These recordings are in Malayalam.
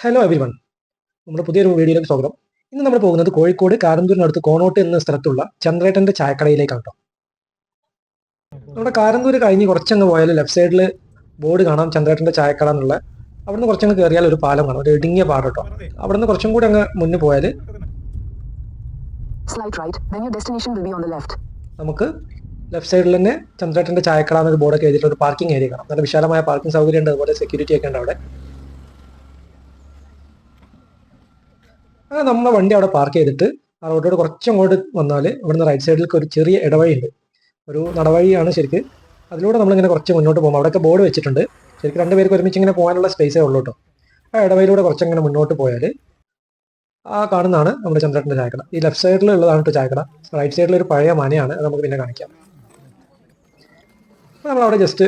ഹലോ എവരി വൺ നമ്മുടെ പുതിയൊരു വീഡിയോയിലേക്ക് സ്വാഗതം. ഇന്ന് നമ്മൾ പോകുന്നത് കോഴിക്കോട് കാരന്തൂരിനടുത്ത് കോണോട്ട് എന്ന സ്ഥലത്തുള്ള ചന്ദ്രേട്ടന്റെ ചായക്കടയിലേക്കാണ് കേട്ടോ നമ്മുടെ കാരന്തൂര് കഴിഞ്ഞ് കുറച്ചങ്ങ് പോയാൽ ലെഫ്റ്റ് സൈഡിൽ ബോർഡ് കാണാം ചന്ദ്രേട്ടന്റെ ചായക്കട എന്നുള്ള. അവിടുന്ന് കുറച്ചങ്ങ് കയറിയാൽ ഒരു പാലം കാണാം ഒരു ഇടുങ്ങിയ പാടം കേട്ടോ അവിടുന്ന് കുറച്ചും കൂടി അങ്ങ് മുന്നിൽ പോയാൽ. നമുക്ക് ലെഫ്റ്റ് സൈഡിൽ തന്നെ ചന്ദ്രേട്ടന്റെ ചായക്കട എന്നൊരു ബോർഡൊക്കെ എഴുതിയിട്ട് ഒരു പാർക്കിംഗ് ഏരിയ കാണാം. നല്ല വിശാലമായ പാർക്കിംഗ് സൗകര്യം ഉണ്ട് അതുപോലെ സെക്യൂരിറ്റി ഒക്കെ ഉണ്ട് അവിടെ. അങ്ങനെ നമ്മളെ വണ്ടി അവിടെ പാർക്ക് ചെയ്തിട്ട് ആ റോഡോട് കുറച്ചങ്ങോട്ട് വന്നാൽ ഇവിടുന്ന് റൈറ്റ് സൈഡിലേക്ക് ഒരു ചെറിയ ഇടവഴി ഉണ്ട് ഒരു നടവഴിയാണ് ശരിക്ക്. അതിലൂടെ നമ്മളിങ്ങനെ കുറച്ച് മുന്നോട്ട് പോകും. അവിടെയൊക്കെ ബോർഡ് വെച്ചിട്ടുണ്ട്. ശരിക്കും രണ്ടുപേർക്ക് ഒരുമിച്ച് ഇങ്ങനെ പോകാനുള്ള സ്പേസേ ഉള്ളൂ കേട്ടോ ആ ഇടവഴിയിലൂടെ കുറച്ചങ്ങനെ മുന്നോട്ട് പോയാൽ ആ കാണുന്നതാണ് നമ്മുടെ ചന്ദ്രേട്ടന്റെ ചായക്കട. ഈ ലെഫ്റ്റ് സൈഡിൽ ഉള്ളതാണ് കേട്ടോ ചായക്കട. റൈറ്റ് സൈഡിൽ ഒരു പഴയ മനയാണ്. അത് നമുക്ക് പിന്നെ കാണിക്കാം. നമ്മൾ അവിടെ ജസ്റ്റ്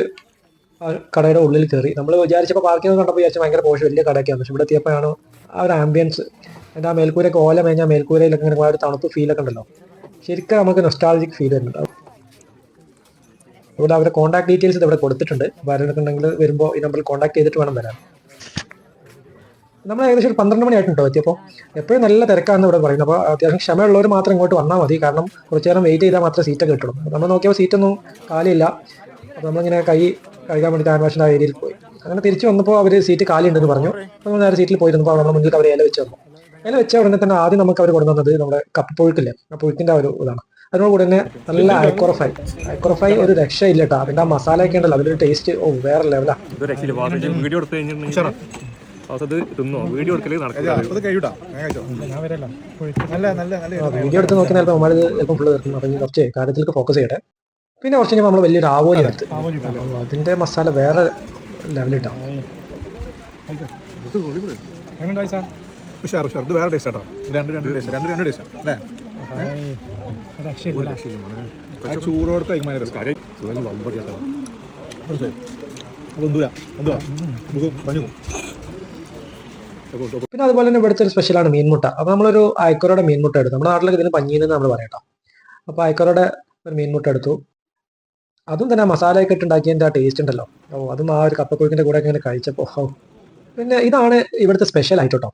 കടയുടെ ഉള്ളിൽ കയറി. നമ്മൾ വിചാരിച്ചപ്പോൾ പാർക്കിംഗ് കണ്ടപ്പോൾ വിചാരിച്ചാൽ ഭയങ്കര പോഷ് വലിയ കടയൊക്കെയാണ്. പക്ഷെ ഇവിടെ എത്തിയപ്പോഴാണ് ആ ഒരു ആംബിയൻസ് എന്റെ ആ മേൽക്കൂരയൊക്കെ ഓല മേഞ്ഞ മേൽക്കൂരയിലൊക്കെ ഇങ്ങനെ ഒരു തണുപ്പ് ഫീലൊക്കെ ഉണ്ടല്ലോ. ശരിക്കും നമുക്ക് നൊസ്റ്റാളജിക് ഫീൽ വരുന്നുണ്ട്. ഇവിടെ അവരുടെ കോൺടാക്ട് ഡീറ്റെയിൽസ് ഇവിടെ കൊടുത്തിട്ടുണ്ട്. വരണക്കുണ്ടെങ്കിൽ വരുമ്പോൾ ഈ നമ്പറിൽ കോൺടാക്ട് ചെയ്തിട്ട് വേണം വരാൻ. നമ്മൾ ഏകദേശം ഒരു പന്ത്രണ്ട് മണിയായിട്ടുണ്ടോ എത്തിയപ്പോൾ എപ്പോഴും നല്ല തിരക്കാണെന്ന് ഇവിടെ പറയുന്നത് അപ്പോൾ അത്യാവശ്യം ക്ഷമയുള്ളവർ മാത്രം ഇങ്ങോട്ട് വന്നാൽ മതി. കാരണം കുറച്ച് നേരം വെയിറ്റ് ചെയ്താൽ മാത്രമേ സീറ്റൊക്കെ കിട്ടുള്ളൂ. നമ്മൾ നോക്കിയപ്പോൾ സീറ്റൊന്നും കാലില്ല. അപ്പോൾ നമ്മളിങ്ങനെ കൈ കഴുകാൻ വേണ്ടി ആനിവേഷന്റെ ആ ഏരിയയിൽ പോയി. അങ്ങനെ തിരിച്ചു വന്നപ്പോൾ അവർ സീറ്റ് കാലി ഉണ്ടെന്ന് പറഞ്ഞു നമ്മൾ നേരെ സീറ്റിൽ പോയിരുന്നപ്പോൾ നമ്മുടെ മുന്നിൽ അവർ ഇല വെച്ച് വന്നു. ഇല വെച്ച ഉടനെ തന്നെ ആദ്യം നമുക്ക് അവർ കൊണ്ടുവന്നത് നമ്മുടെ കപ്പ് പുഴുക്കില്ലേ? ആ പുഴുക്കിന്റെ ഒരു ഇതാണ്. അതിനോട് കൂടെ തന്നെ നല്ല അയക്കുറഫൈ അയക്കുറഫൈ ഒരു രക്ഷയില്ല കേട്ടോ. അതിന്റെ ആ മസാല ഒക്കെ ഉണ്ടല്ലോ അതിലൊരു ടേസ്റ്റ് ഓ വേറെ ലെവലാ വീഡിയോ എടുത്തു കഴിഞ്ഞിട്ടുണ്ടെങ്കിൽ വാസത് തിന്നോ. വീഡിയോ എടുക്കലേ നടക്കില്ല അത് കഴിയൂടാ ഞാൻ കഴിച്ചോ? നല്ല നല്ല നല്ല വീഡിയോ എടുത്ത് നോക്കി നേരത്തെ നമ്മൾ ചിലപ്പോൾ ഫുള്ള് തീർക്കും. അപ്പം കുറച്ച് കാര്യത്തിലേക്ക് ഫോക്കസ് ചെയ്യട്ടെ. പിന്നെ കുറച്ച് കഴിഞ്ഞാൽ നമ്മൾ വലിയൊരു ആവോലി എടുത്ത്. അതിന്റെ അതിന്റെ മസാല വേറെ ലെവലിട്ടാണ് ഉഷാർ ഉഷാർ ഇത് വേറെ ടേസ്റ്റ് ആട്ടോ. രണ്ട് രണ്ട് ടേസ്റ്റ് രണ്ട് രണ്ട് ടേസ്റ്റ് അല്ലേ? ആ ചൂടോടത്ത് കഴിക്കുമ്പോൾ രസം അപ്പോൾ എന്തുവാ? എന്തുവാ? നമുക്ക് പറഞ്ഞു പിന്നെ അതുപോലെ തന്നെ ഇവിടുത്തെ ഒരു സ്പെഷ്യലാണ് മീൻമുട്ട. അപ്പൊ നമ്മളൊരു അയക്കോറയുടെ മീൻമുട്ട എടുത്തു. നമ്മുടെ നാട്ടിലൊക്കെ ഇതിന് പഞ്ഞീന്ന് നമ്മൾ പറയട്ടോ അപ്പൊ അയക്കോറയുടെ ഒരു മീൻമുട്ട എടുത്തു. അതും തന്നെ മസാല മസാലയൊക്കെ ഇട്ട് ഉണ്ടാക്കിയതിന്റെ ആ ടേസ്റ്റ് ഉണ്ടല്ലോ. ഓ അതും ആ ഒരു കപ്പക്കുഴുക്കിന്റെ കൂടെ ഇങ്ങനെ കഴിച്ചപ്പോൾ പിന്നെ ഇതാണ് ഇവിടുത്തെ സ്പെഷ്യൽ ആയിട്ട് കേട്ടോ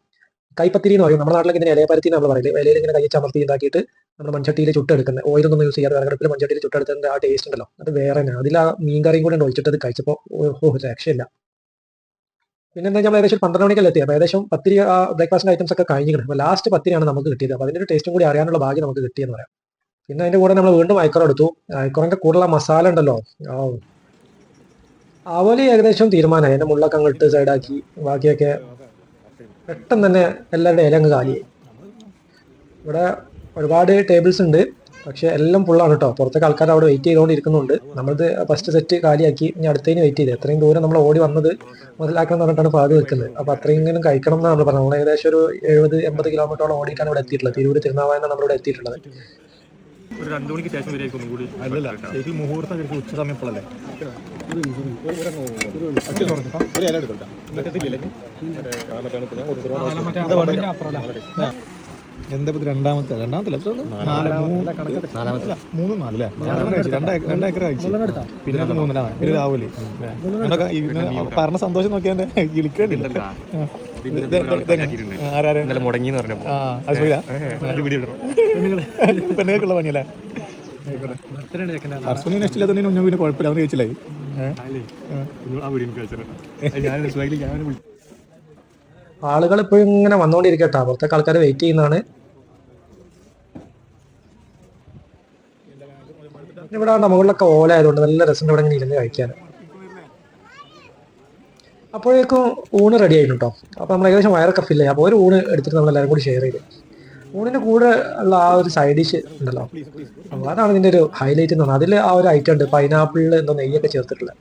കൈപ്പത്തിരി എന്ന് പറയും. നമ്മുടെ നാട്ടിലൊക്കെ ഇതിന് ഇലയപ്പരത്തി നമ്മൾ പറയില്ല ഇലയിൽ ഇങ്ങനെ കൈ ചമർത്തി ഉണ്ടാക്കിയിട്ട് നമ്മൾ മൺചട്ടിയിൽ ചുട്ടെടുക്കുന്നത്. ഓയിലൊന്നും യൂസ് ചെയ്യാതെ വിറകടുപ്പിൽ മൺചട്ടിയിൽ ചുട്ടെടുത്തതിന്റെ ആ ടേസ്റ്റ് ഉണ്ടല്ലോ. അത് വേറെ തന്നെ അതിൽ ആ മീൻ കറിയും കൂടെ ഒഴിച്ചിട്ട് അത് കഴിച്ചപ്പോൾ ഓ രക്ഷയില്ല. പിന്നെ എന്താ നമ്മൾ ഏകദേശം പന്ത്രണ്ട് മണിക്കല്ലേ എത്തിയത് ഏകദേശം പത്തിരി ആ ബ്രേക്ക്ഫാസ്റ്റ് ഐറ്റംസ് ഒക്കെ കഴിഞ്ഞിരിക്കണം. അപ്പോൾ ലാസ്റ്റ് പത്തിരിയാണ് നമുക്ക് കിട്ടിയത്. അപ്പോൾ അതിന്റെ ടേസ്റ്റും കൂടി അറിയാനുള്ള ഭാഗ്യം നമുക്ക് കിട്ടിയെന്ന് പറയാം. പിന്നെ അതിന്റെ കൂടെ നമ്മൾ വീണ്ടും അയക്കറ എടുത്തു. അയക്കറിന്റെ കൂടുതലുള്ള മസാല ഉണ്ടല്ലോ. അവലി ഏകദേശം തീരുമാനമായി. എന്റെ മുള്ളൊക്കെ അങ്ങോട്ട് സൈഡാക്കി ബാക്കിയൊക്കെ പെട്ടെന്ന് തന്നെ എല്ലാവരുടെ ഇല അങ്ങ് കാലിയായി ഇവിടെ ഒരുപാട് ടേബിൾസ് ഉണ്ട്. പക്ഷെ എല്ലാം ഫുള്ളാണ് കേട്ടോ പുറത്തേക്ക് ആൾക്കാർ അവിടെ വെയിറ്റ് ചെയ്തുകൊണ്ടിരിക്കുന്നുണ്ട്. നമ്മളിത് ഫസ്റ്റ് സെറ്റ് കാലിയാക്കി. ഇനി അടുത്തതിന് വെയിറ്റ് ചെയ്ത്. എത്രയും ദൂരം നമ്മൾ ഓടി വന്നത് മുതലാക്കണം എന്ന് പറഞ്ഞിട്ടാണ് പാതി വെക്കുന്നത് അപ്പോൾ അത്രയെങ്കിലും കഴിക്കണം എന്നാണ് പറഞ്ഞത്. നമ്മൾ ഏകദേശം ഒരു എഴുപത് എൺപത് കിലോമീറ്ററോളം ഓടിയിട്ടാണ് ഇവിടെ എത്തിയിട്ടുള്ളത്. തിരൂര് തിരുനാവായാണ് നമ്മളിവിടെ എത്തിയിട്ടുള്ളത്. ഒരു രണ്ടു മണിക്ക് ശേഷം വരെയായിരിക്കും ഒന്നും കൂടി അല്ലല്ല ശരിക്കും മുഹൂർത്തം ശരിക്കും ഉച്ച സമയം ഇപ്പോഴല്ലേ? എന്താ ഇപ്പൊ രണ്ടാമത്തെ? രണ്ടാമത്തെ മൂന്ന്, നാലല്ലേ. രണ്ട് ഏക്കർ- കഴിച്ചു. പിന്നെ മൂന്നിലാണ്. രാവിലെ പറഞ്ഞ സന്തോഷം നോക്കിയാൽ കിളിക്കേണ്ടില്ല മുടങ്ങി പെണ്ണുങ്ങൾക്കുള്ള പണിയല്ലേ? പിന്നെ കുഴപ്പമില്ല. അവന് കഴിച്ചില്ലേ? ആ. വീഡിയോ എനിക്ക് ഞാൻ സ്വൈലി ഞാൻ വിളിച്ചു ആളുകൾ ഇപ്പോഴും ഇങ്ങനെ വന്നുകൊണ്ടിരിക്കട്ടോ പുറത്തേക്ക് ആൾക്കാർ വെയിറ്റ് ചെയ്യുന്നതാണ്. ഇവിടെ മുകളിലൊക്കെ ഓല ആയതുകൊണ്ട് നല്ല രസമുണ്ട് ഇവിടെ ഇങ്ങനെ ഇരുന്ന് കഴിക്കാൻ. അപ്പോഴേക്കും ഊണ് റെഡി ആയിരുന്നു കേട്ടോ അപ്പോൾ നമ്മൾ ഏകദേശം വയറൊക്കെ ഫില്ല് ചെയ്യാം അപ്പോൾ ഒരു ഊണ് എടുത്തിട്ട് നമ്മൾ എല്ലാവരും കൂടി ഷെയർ ചെയ്ത്. ഊണിന്റെ കൂടെ ഉള്ള ആ ഒരു സൈഡ് ഡിഷ് ഉണ്ടല്ലോ. അതാണ് ഇതിന്റെ ഒരു ഹൈലൈറ്റ് എന്ന് പറഞ്ഞാൽ അതിൽ ആ ഒരു ഐറ്റം ഉണ്ട്. പൈനാപ്പിളിൽ എന്തോ നെയ്യൊക്കെ ചേർത്തിട്ടുള്ളത്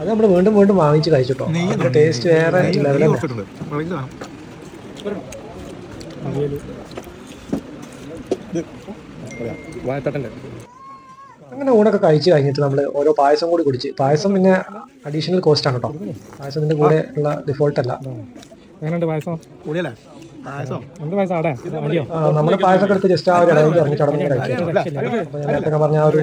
അത് നമ്മൾ വീണ്ടും വീണ്ടും വാങ്ങിച്ച് കഴിച്ചിട്ടോ ടേസ്റ്റ് വേറെ ലെവലാണ് അങ്ങനെ ഊണൊക്കെ കഴിച്ച് കഴിഞ്ഞിട്ട് നമ്മൾ ഓരോ പായസം കൂടി കുടിച്ച്. പായസം പിന്നെ അഡീഷണൽ കോസ്റ്റ് ആണ് കേട്ടോ പായസത്തിന്റെ കൂടെ ഉള്ള ഡിഫോൾട്ട് അല്ല. എങ്ങനെയുണ്ട് പായസം? കൂടിയല്ലേ? നമ്മുടെ പായസമൊക്കെ എടുത്ത് ജസ്റ്റ് ആ ഒരു ഇടയിൽ ഇറങ്ങി അവിടെ നിന്ന് കഴിച്ചു പറഞ്ഞ ആ ഒരു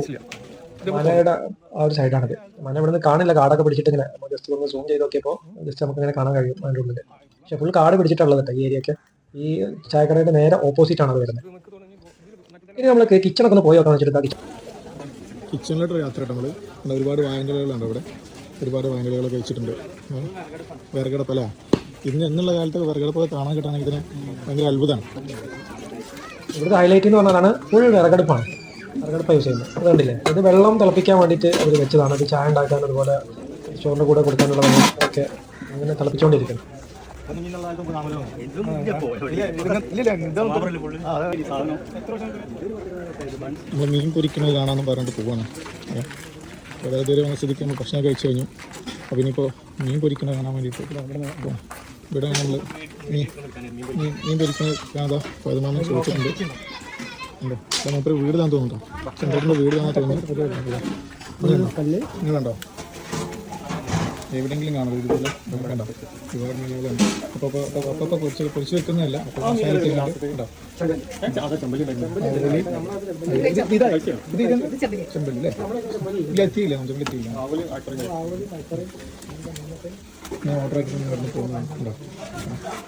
മലയുടെ ആ ഒരു സൈഡാണിത് മല ഇവിടെ നിന്ന് കാണില്ല കാടൊക്കെ പിടിച്ചിട്ട് ഇങ്ങനെ ജസ്റ്റ് ഒന്ന് സൂം ചെയ്ത് നോക്കിയപ്പോൾ ജസ്റ്റ് നമുക്ക് ഇങ്ങനെ കാണാൻ കഴിയും അതിന്റെ ഉള്ളിൽ പക്ഷെ ഫുൾ കാട് പിടിച്ചിട്ടുള്ളത് കേട്ടോ ഈ ഏരിയ ഒക്കെ ഈ ചായക്കടയുടെ നേരെ ഓപ്പോസിറ്റ് ആണ് അത് വരുന്നത്. ഇനി നമ്മൾ കിച്ചണൊക്കെ ഒന്ന് പോയി നോക്കാൻ വെച്ചിട്ട് കിച്ചണിലോട്ട് യാത്ര നമ്മൾ ഒരുപാട് വായനകളുണ്ട് അവിടെ. ഒരുപാട് വായനകളൊക്കെ വെച്ചിട്ടുണ്ട്. വിറകടപ്പല്ല? വിറകടപ്പല ഇന്ന് എന്നുള്ള കാലത്ത് വിറകടപ്പൊക്കെ കാണാൻ കിട്ടണമെങ്കിൽ ഇതിന് ഭയങ്കര അത്ഭുതമാണ്. ഇവിടുത്തെ ഹൈലൈറ്റ് എന്ന് പറഞ്ഞതാണ് ഫുൾ വിറകടുപ്പാണ്. വിറകടുപ്പ് യൂസ് ചെയ്യുന്നത്. അത് കണ്ടില്ലേ? ഇത് വെള്ളം തിളപ്പിക്കാൻ വേണ്ടിയിട്ട് അവർ വെച്ചതാണ്. ഇത് ചായ ഉണ്ടാക്കാൻ അതുപോലെ ചോറിന്റെ കൂടെ കൊടുക്കാനുള്ള വെള്ളം ഒക്കെ അങ്ങനെ തിളപ്പിച്ചുകൊണ്ടിരിക്കുന്നു. നമ്മൾ മീൻ പൊരിക്കുന്നത് കാണാമെന്ന് പറഞ്ഞിട്ട് പോവാണ്. അതായത് ഒരു മനസ്സിലേക്ക് നമ്മൾ ഭക്ഷണം കഴിച്ചു കഴിഞ്ഞു. അപ്പോൾ ഇനിയിപ്പോൾ മീൻ പൊരിക്കുന്നത് കാണാൻ വേണ്ടിയിട്ട് ഇവിടെ നമ്മൾ മീൻ മീൻ മീൻ പൊരിക്കുന്നത് കാണാതെ പതിനാമം ചോദിച്ചിട്ടുണ്ട്. ഉണ്ടോ? മൂപ്പര് വീട് താൻ തോന്നുന്നുണ്ടോ? ചന്ദ്രന്റെ വീട് താൻ തോന്നുന്നു. നിങ്ങളുണ്ടോ എവിടെയെങ്കിലും കാണും. ഇതുപോലെ കണ്ടോ? മീനുകളുണ്ട് അപ്പോൾ അപ്പോൾ പൊരിച്ച് പൊരിച്ച് വെക്കുന്നതല്ല. ചെമ്പല്ലേ ഇല്ല എത്തിയില്ല ചെമ്പിൽ എത്തിയില്ല ഞാൻ ഓർഡർ ആക്കി പറഞ്ഞു പോകുന്നുണ്ടോ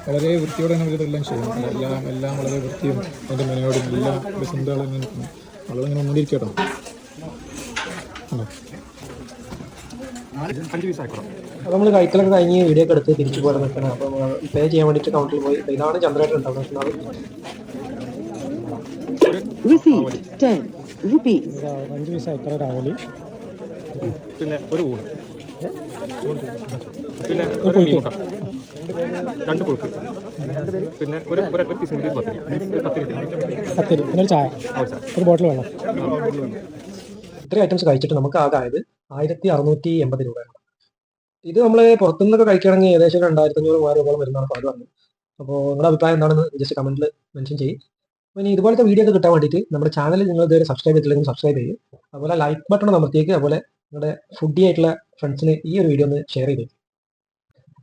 വളരെ വൃത്തിയോടെ തന്നെ ഇതെല്ലാം ചെയ്യും. എല്ലാം എല്ലാം വളരെ വൃത്തിയും അതിന്റെ മെനയോടും എല്ലാം ചിന്തകളും ഇങ്ങനെ നിൽക്കുന്നു. ആളുകളിങ്ങനെ ഒന്നുകൊണ്ടിരിക്കട്ടോ ഉണ്ടോ അഞ്ച് പീസ് ആയിക്കോട്ടെ അപ്പോൾ നമ്മൾ കൈക്കലൊക്കെ കഴിഞ്ഞ് വീഡിയോ ഒക്കെ എടുത്ത് തിരിച്ചു പോരാൻ നിൽക്കണം അപ്പോൾ പേ ചെയ്യാൻ വേണ്ടിയിട്ട് കൗണ്ടറിൽ പോയി. ഇതാണ് ചന്ദ്രേട്ടൻ ഉണ്ടാവുന്നത്. Receipt 10 rupees. അഞ്ച് പൈസ എത്ര രാവിലെ പിന്നെ ഒരു ഊണ്. പിന്നെ ഒരു മീൻ രണ്ട് പിന്നെ ഒരു ഒരു ഒരു പീസ് മുന്തിരി പത്തിരി. ഒരു പത്തിരി പത്തിരി. പിന്നെ ഒരു ചായ. ഒരു ബോട്ടിൽ വെള്ളം ഇത്രയും ഐറ്റംസ് കഴിച്ചിട്ട് നമുക്ക് ആകെ ആയത് ആയിരത്തി അറുന്നൂറ്റി എൺപത് രൂപയാണ് ഇത് നമ്മൾ പുറത്തുനിന്നൊക്കെ കഴിക്കുകയാണെങ്കിൽ ഏകദേശം രണ്ടായിരത്തി അഞ്ഞൂറ് മൂവായിരം രൂപയോളം വരുന്നതാണ് പാട് പറഞ്ഞത്. അപ്പോൾ നിങ്ങളുടെ അഭിപ്രായം എന്താണെന്ന് ജസ്റ്റ് കമന്റിൽ മെൻഷൻ ചെയ്യും. അപ്പോൾ ഇനി ഇതുപോലത്തെ വീഡിയോ ഒക്കെ കിട്ടാൻ വേണ്ടിയിട്ട് നമ്മുടെ ചാനൽ നിങ്ങൾ ഇതുവരെ സബ്സ്ക്രൈബ് ചെയ്തിട്ടില്ലെങ്കിൽ സബ്സ്ക്രൈബ് ചെയ്യും. അതുപോലെ ലൈക്ക് ബട്ടൺ അമർത്തിയേക്ക്. അതുപോലെ നിങ്ങളുടെ ഫുഡി ആയിട്ടുള്ള ഫ്രണ്ട്സിന് ഈ ഒരു വീഡിയോ ഒന്ന് ഷെയർ ചെയ്തു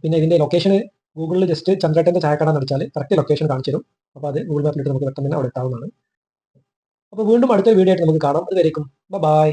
പിന്നെ ഇതിന്റെ ലൊക്കേഷൻ ഗൂഗിളിൽ ജസ്റ്റ് ചന്ദ്രേട്ടന്റെ ചായക്കട എന്ന് അടിച്ചാൽ കറക്റ്റ് ലൊക്കേഷൻ കാണിച്ചു തരും. അപ്പോൾ അത് ഗൂഗിൾ മാപ്പിലിട്ട് നമുക്ക് പെട്ടെന്ന് തന്നെ അവിടെ എത്താവുന്നതാണ്. അപ്പോൾ വീണ്ടും അടുത്ത വീഡിയോ ആയിട്ട് നമുക്ക് കാണാം. അതുവരേക്കും. ബൈ